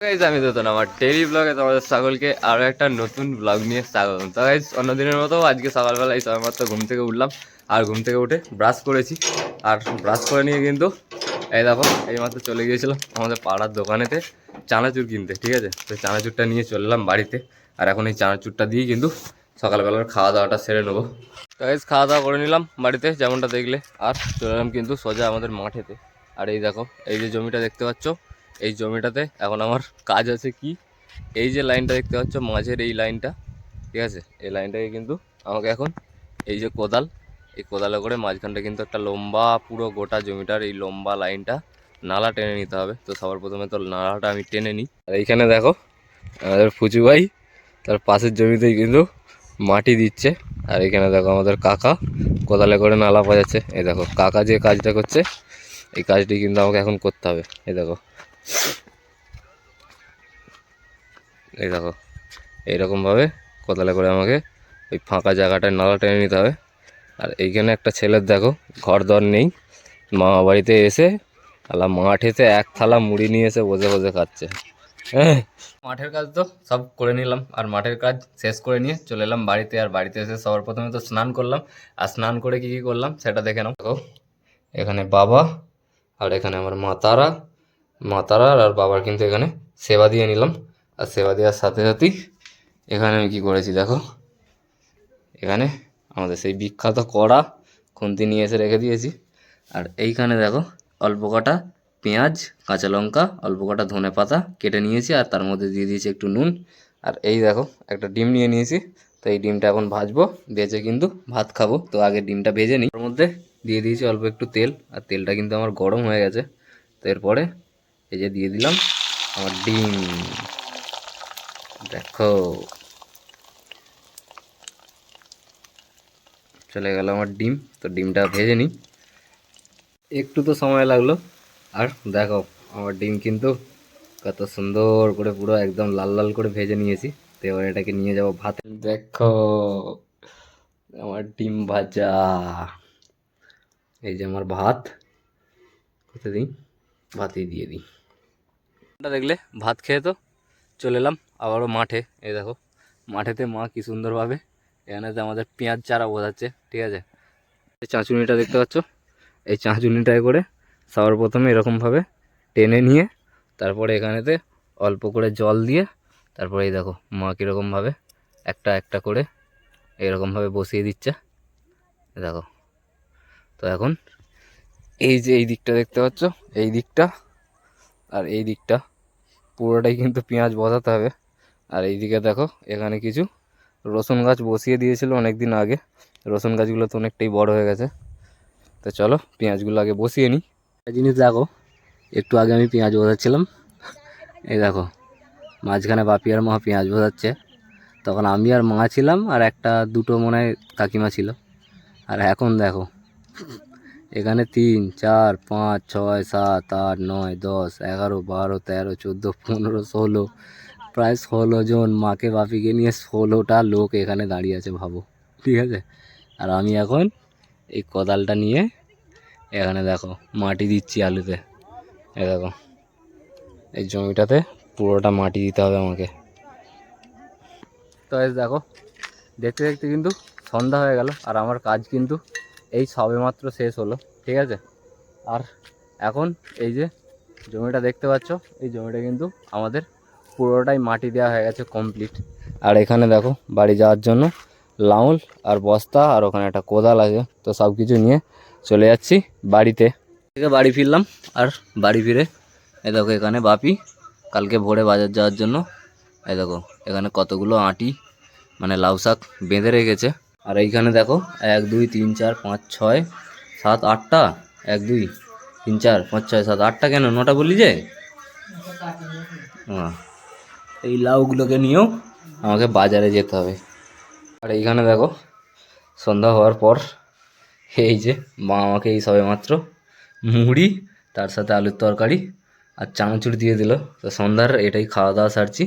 আমি তো আমার ডেলি ব্লগে তোমাদের সকলকে আরও একটা নতুন ব্লগ নিয়ে স্বাগত তো গাইজ অন্যদিনের মতো আজকে সকালবেলা এই সবেমাত্র ঘুম থেকে উঠলাম আর ঘুম থেকে উঠে ব্রাশ করেছি। আর ব্রাশ করে নিয়ে কিন্তু এই দেখো, এইমাত্র চলে গিয়েছিলাম আমাদের পাড়ার দোকানেতে চানাচুর কিনতে, ঠিক আছে? তো চানাচুরটা নিয়ে চললাম বাড়িতে। আর এখন এই চানাচুরটা দিয়ে কিন্তু সকালবেলার খাওয়া দাওয়াটা সেরে নেব। তো গাইজ খাওয়া দাওয়া করে নিলাম বাড়িতে, যেমনটা দেখলে। আর চলে এলাম কিন্তু সোজা আমাদের মাঠেতে। আর এই দেখো, এই যে জমিটা দেখতে পাচ্ছ এই জমিটাতে। এখন আমার কাজ আছে কি? এই যে লাইনটা দেখতে পাচ্ছ, মাঝের এই লাইনটা, ঠিক আছে? এই লাইনটাকে কিন্তু আমাকে এখন এই যে কোদাল, এই কোদালে করে মাঝখানটা কিন্তু একটা লম্বা পুরো গোটা জমিটার এই লম্বা লাইনটা নালা টেনে নিতে হবে। তো সবার প্রথমে তো নালাটা আমি টেনে নিই। আর এইখানে দেখো, আমাদের ফুচু ভাই তার পাশের জমিতেই কিন্তু মাটি দিচ্ছে। আর এখানে দেখো আমাদের কাকা, কোদালে করে নালা বাজাচ্ছে। এই দেখো, কাকা যে কাজটা করছে, এই কাজটি কিন্তু আমাকে এখন করতে হবে। এই দেখো এই দেখো, এইরকমভাবে কোদালে করে আমাকে ওই ফাঁকা জায়গাটায় নালা টেনে নিতে হবে। আর এইখানে একটা ছেলের দেখো ঘর দর নেই। মামা বাড়িতে এসে, আলা মাঠেতে এক থালা মুড়ি নিয়ে এসে বসে বসে খাচ্ছে। হ্যাঁ। মাঠের কাজ তো সব করে নিলাম, আর মাঠের কাজ শেষ করে নিয়ে চলে এলাম বাড়িতে। আর বাড়িতে এসে সবার প্রথমে তো স্নান করলাম, আর স্নান করে কি কি করলাম সেটা দেখে নাও। দেখো, এখানে বাবা, আর এখানে আমার মা তারা। মা তারার আর বাবার কিন্তু এখানে সেবা দিয়ে নিলাম। আর সেবা দেওয়ার সাথে সাথেই এখানে আমি কী করেছি দেখো? এখানে আমাদের সেই বিখ্যাত কড়া খুন্তি নিয়ে এসে রেখে দিয়েছি। আর এইখানে দেখো, অল্প কটা পেঁয়াজ, কাঁচা লঙ্কা, অল্প কটা ধনে পাতা কেটে নিয়েছি আর তার মধ্যে দিয়ে দিয়েছি একটু নুন। আর এই দেখো, একটা ডিম নিয়ে নিয়েছি। তো এই ডিমটা এখন ভাজবো ভেজে কিন্তু ভাত খাব। তো আগে ডিমটা ভেজে নিই। ওর মধ্যে দিয়ে দিয়েছি অল্প একটু তেল। আর তেলটা কিন্তু আমার গরম হয়ে গেছে। তো এরপরে এই যে দিয়ে দিলাম। আমার ডিম। দেখো। চলে গেল আমার ডিম। তো ডিমটা ভেজে নিই। একটু তো সময় লাগল। আর দেখো, আমার ডিম কিন্তু কত সুন্দর করে পুরো একদম লাল লাল করে ভেজে নিয়েছি। তো এবার এটাকে নিয়ে যাব ভাতে। দেখো, আমার ডিম ভাজা। এই যে আমার ভাত। কোথায় দিই ভাতেই দিয়ে দিই। দেখলে, ভাত খেয়ে তো চলে এলাম আবারও মাঠে। এই দেখো, মাঠেতে মা কি সুন্দরভাবে এখানেতে আমাদের পেঁয়াজ চারা বোঝাচ্ছে, ঠিক আছে? এই চাঁচুনিটা দেখতে পাচ্ছ? এই চাঁচুনিটায় করে সবার প্রথমে এরকমভাবে টেনে নিয়ে তারপরে এখানেতে অল্প করে জল দিয়ে তারপরে এই দেখো, মা কীরকমভাবে একটা একটা করে এরকমভাবে বসিয়ে দিচ্ছে। দেখো, তো এখন এই যে এই দিকটা দেখতে পাচ্ছ? এই দিকটা আর এই দিকটা। পুরোটাই কিন্তু পেঁয়াজ বসাতে হবে। আর এইদিকে দেখো, এখানে কিছু রসুন গাছ বসিয়ে দিয়েছিল অনেক দিন আগে। রসুন গাছগুলো তো অনেকটাই বড় হয়ে গেছে। তো চলো, পেঁয়াজগুলো আগে বসিয়ে নিই। জিনিস দেখো, একটু আগে আমি পেঁয়াজ বসাচ্ছিলাম। এই দেখো, মাঝখানে বাপি আর মা পেঁয়াজ বসাচ্ছে। তখন আমি আর মা ছিলাম আর একটা দুটো মনে হয় কাকিমা ছিল। আর এখন দেখো এখানে তিন, চার, পাঁচ, ছয়, সাত, আট, নয়, দশ, এগারো, বারো, তেরো, চোদ্দ, পনেরো, ষোলো, প্রায় ষোলো জন মাকে বাপিকে নিয়ে ষোলোটা লোক এখানে দাঁড়িয়ে আছে, ভাবো। ঠিক আছে? আর আমি এখন এই কোদালটা নিয়ে এখানে দেখো, মাটি দিচ্ছি আলুতে। এ দেখো, এই জমিটাতে পুরোটা মাটি দিতে হবে আমাকে। তো দেখো, দেখতে দেখতে কিন্তু সন্ধ্যা হয়ে গেল, আর আমার কাজ কিন্তু এই সবেমাত্র শেষ হলো, ঠিক আছে? আর এখন এই যে জমিটা দেখতে পাচ্ছ, এই জমিটা কিন্তু আমাদের পুরোটাই মাটি দেওয়া হয়ে গেছে কমপ্লিট আর এখানে দেখো, বাড়ি যাওয়ার জন্য লাউল আর বস্তা আর ওখানে একটা কোদাল আছে, তো সব কিছু নিয়ে চলে যাচ্ছি বাড়িতে। থেকে বাড়ি ফিরলাম, আর বাড়ি ফিরে এ দেখো এখানে বাপি, কালকে ভোরে বাজার যাওয়ার জন্য এ দেখো এখানে কতগুলো আটি মানে লাউ শাক বেঁধে রেখেছে। আর এইখানে দেখো, এক, দুই, তিন, চার, পাঁচ, ছয়, সাত, আটটা? এক, দুই, তিন, চার, পাঁচ, ছয়, সাত, আটটা কেন? নটা বলি যে? এই লাউগুলোকে নিয়েও আমাকে বাজারে যেতে হবে। আর এইখানে দেখো, সন্ধ্যা হওয়ার পর এই যে মা আমাকে এই সবে মাত্র মুড়ি, তার সাথে আলুর তরকারি আর চানাচুর দিয়ে দিল। তো সন্ধ্যার এটাই খাওয়া দাওয়া সারছি।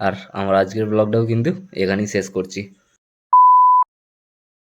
আর আমার আজকের ব্লগটাও কিন্তু এখানেই শেষ করছি।